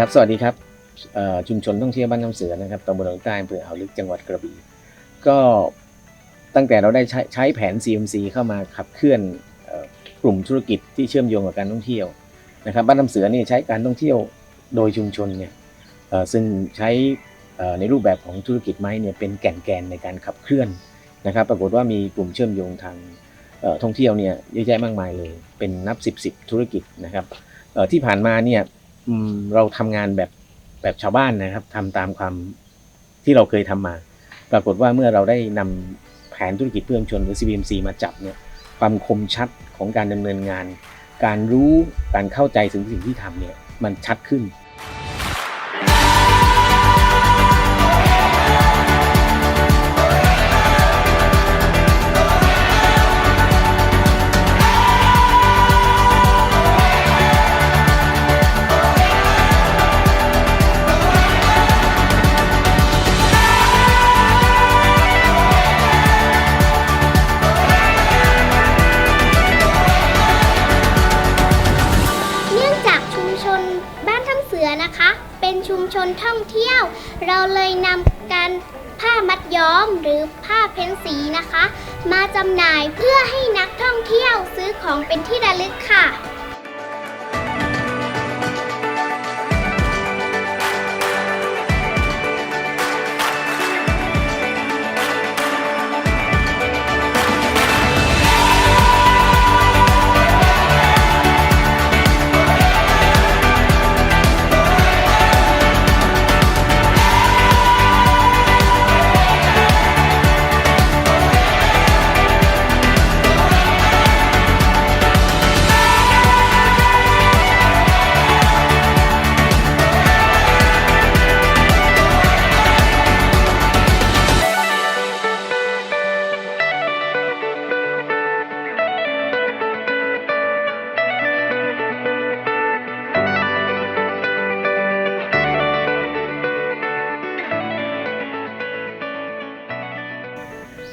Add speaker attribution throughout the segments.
Speaker 1: ครับสวัสดีครับชุมชนท่องเที่ยวบ้านน้ำเสือนะครับตำบลหนองใต้อำเภออ่าวลึกจังหวัดกระบี่ก็ตั้งแต่เราได้ใช้ใช้แผน CMC เข้ามาขับเคลื่อนกลุ่มธุรกิจที่เชื่อมโยงกับการท่องเที่ยวนะครับบ้านน้ำเสือนี่ใช้การท่องเที่ยวโดยชุมชนเนี่ยซึ่งใช้ในรูปแบบของธุรกิจไม้เนี่ยเป็นแก่นแกนในการขับเคลื่อนนะครับ ปรากฏว่ามีกลุ่มเชื่อมโยงทางท่องเที่ยวเนี่ยเยอะแยะมากมายเลย เป็นนับสิบสธุรกิจนะครับที่ผ่านมาเนี่ย เราทำงานแบบแบบชาวบ้านนะครับทำตามความที่เราเคยทำมา ปรากฏว่าเมื่อเราได้นำแผนธุรกิจเพื่อมชนหรือ CBMC มาจับเนี่ยความคมชัดของการดำเนินงาน การรู้การเข้าใจถึงสิ่งที่ทำเนี่ยมันชัดขึ้น
Speaker 2: สือนะคะ เป็นชุมชนท่องเที่ยว เราเลยนำการผ้ามัดย้อมหรือผ้าเพ้นสีนะคะ มาจำหน่ายเพื่อให้นักท่องเที่ยวซื้อของเป็นที่ระลึกค่ะ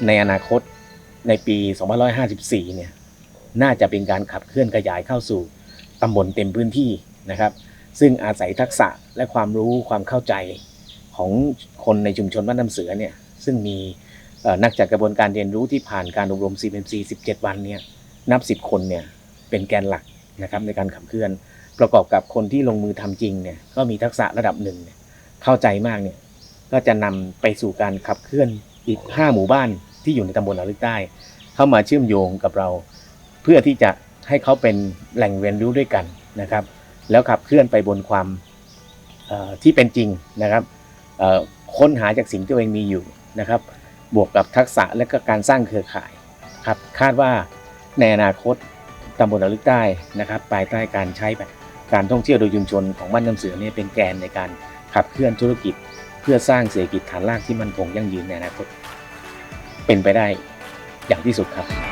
Speaker 1: ในอนาคตในปี 2554 เนี่ย น่าจะเป็นการขับเคลื่อนขยายเข้าสู่ตำบลเต็มพื้นที่นะครับ ซึ่งอาศัยทักษะและความรู้ความเข้าใจของคนในชุมชนบ้านน้ำเสือเนี่ย ซึ่งมีนักจากกระบวนการเรียนรู้ที่ผ่านการอบรม CMC 17 วันเนี่ย นับ 10 คนเนี่ย เป็นแกนหลักนะครับในการขับเคลื่อน ประกอบกับคนที่ลงมือทำจริงเนี่ย ก็มีทักษะระดับหนึ่งเเข้าใจมากเนี่ย ก็จะนำไปสู่การขับเคลื่อน อีก 5 หมู่บ้านที่อยู่ในตำบลอ่าวลึกใต้ เข้ามาเชื่อมโยงกับเรา เพื่อที่จะให้เขาเป็นแหล่งเรียนรู้ด้วยกันนะครับ แล้วขับเคลื่อนไปบนความที่เป็นจริงนะครับค้นหาจากสิ่งที่ตัวเองมีอยู่นะครับ บวกกับทักษะและก็การสร้างเครือข่ายครับคาดว่าในอนาคตตำบลอ่าวลึกใต้นะครับภายใต้การใช้แบบการท่องเที่ยวโดยชุมชนของบ้านน้ำเสือเนี่ยเป็นแกนในการขับเคลื่อนธุรกิจ พื่อสร้างเศรษฐกิจฐานรากที่มั่นคงยั่งยืนในอนาคตเป็นไปได้อย่างที่สุดครับ